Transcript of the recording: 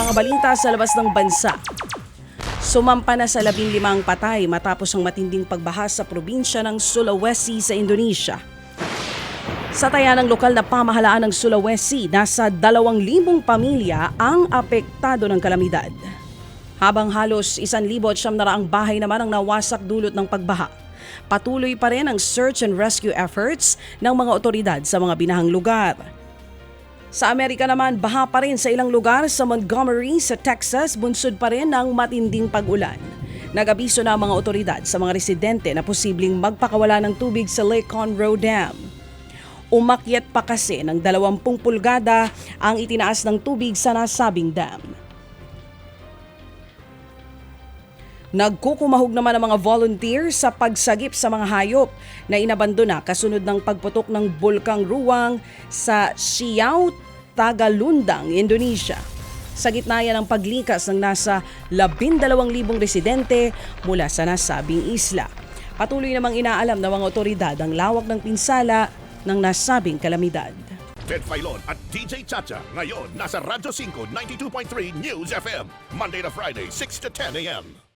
mga balita sa labas ng bansa. Sumampa na sa labing limang patay matapos ang matinding pagbaha sa probinsya ng Sulawesi sa Indonesia. Sa taya ng lokal na pamahalaan ng Sulawesi, nasa 2,000 pamilya ang apektado ng kalamidad. Habang halos 1,000 siyam na raang bahay naman ang nawasak dulot ng pagbaha. Patuloy pa rin ang search and rescue efforts ng mga otoridad sa mga binahang lugar. Sa Amerika naman, baha pa rin sa ilang lugar sa Montgomery, sa Texas, bunsod pa rin ng matinding pag-ulan. Nag-abiso na ang mga otoridad sa mga residente na posibleng magpakawala ng tubig sa Lake Conroe Dam. Umakyat pa kasi ng 20 pulgada ang itinaas ng tubig sa nasabing dam. Nagkukumahog naman ang mga volunteer sa pagsagip sa mga hayop na inabandona kasunod ng pagputok ng Bulkang Ruwang sa Siau, Tagalundang, Indonesia. Sa gitna yan ng paglikas ng nasa 12,000 residente mula sa nasabing isla. Patuloy namang inaalam ng mga otoridad ang lawak ng pinsala ng nasabing kalamidad. Ted Filon at DJ Chacha. Ngayon, nasa Radyo 5, 92.3 News FM. Monday to Friday, 6 to 10 a.m.